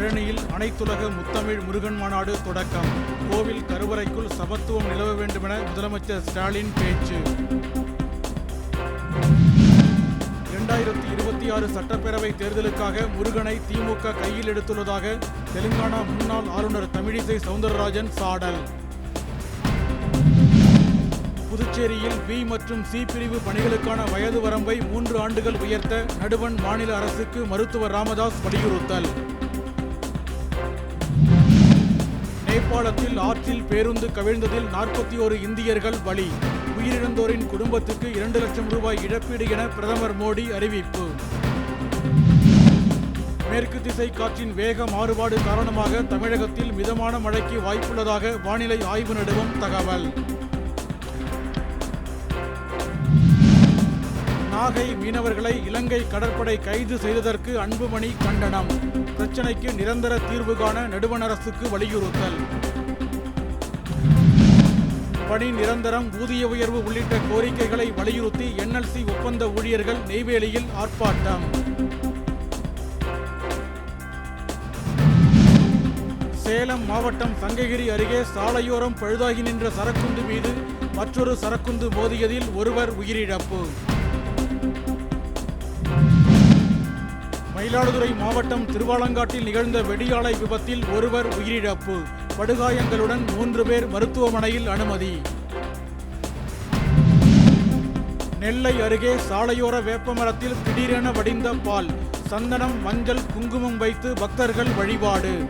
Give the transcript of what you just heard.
பழனியில் அனைத்துலக முத்தமிழ் முருகன் மாநாடு தொடக்கம். கோவில் கருவறைக்குள் சமத்துவம் நிலவ வேண்டுமென முதலமைச்சர் ஸ்டாலின் பேச்சு. இரண்டாயிரத்தி இருபத்தி ஆறு சட்டப்பேரவை தேர்தலுக்காக முருகனை திமுக கையில் எடுத்துள்ளதாக தெலுங்கானா முன்னாள் ஆளுநர் தமிழிசை சவுந்தரராஜன் சாடல். புதுச்சேரியில் பி மற்றும் சி பிரிவு பணிகளுக்கான வயது வரம்பை மூன்று ஆண்டுகள் உயர்த்த நடுவண் மாநில அரசுக்கு மருத்துவர் ராமதாஸ் வலியுறுத்தல். நேபாளத்தில் ஆற்றில் பேருந்து கவிழ்ந்ததில் நாற்பத்தி ஓரு இந்தியர்கள் பலி. உயிரிழந்தோரின் குடும்பத்துக்கு இரண்டு லட்சம் ரூபாய் இழப்பீடு என பிரதமர் மோடி அறிவிப்பு. மேற்கு திசை காற்றின் வேக மாறுபாடு காரணமாக தமிழகத்தில் மிதமான மழைக்கு வாய்ப்புள்ளதாக வானிலை ஆய்வு நடுவம் தகவல். நாகை மீனவர்களை இலங்கை கடற்படை கைது செய்ததற்கு அன்புமணி கண்டனம். பிரச்சனைக்கு நிரந்தர தீர்வு காண நடுவண் அரசுக்கு வலியுறுத்தல். பணி நிரந்தரம் ஊதிய உயர்வு உள்ளிட்ட கோரிக்கைகளை வலியுறுத்தி என்எல்சி ஒப்பந்த ஊழியர்கள் நெய்வேலியில் ஆர்ப்பாட்டம். சேலம் மாவட்டம் சங்ககிரி அருகே சாலையோரம் பழுதாகி நின்ற சரக்குந்து மீது மற்றொரு சரக்குந்து மோதியதில் ஒருவர் உயிரிழப்பு. மயிலாடுதுறை மாவட்டம் திருவாலங்காட்டில் நிகழ்ந்த வெடியாலை விபத்தில் ஒருவர் உயிரிழப்பு. படுகாயங்களுடன் மூன்று பேர் மருத்துவமனையில் அனுமதி. நெல்லை அருகே சாலையோர வேப்பமரத்தில் திடீரென வடிந்த பால். சந்தனம் மஞ்சள் குங்குமம் வைத்து பக்தர்கள் வழிபாடு.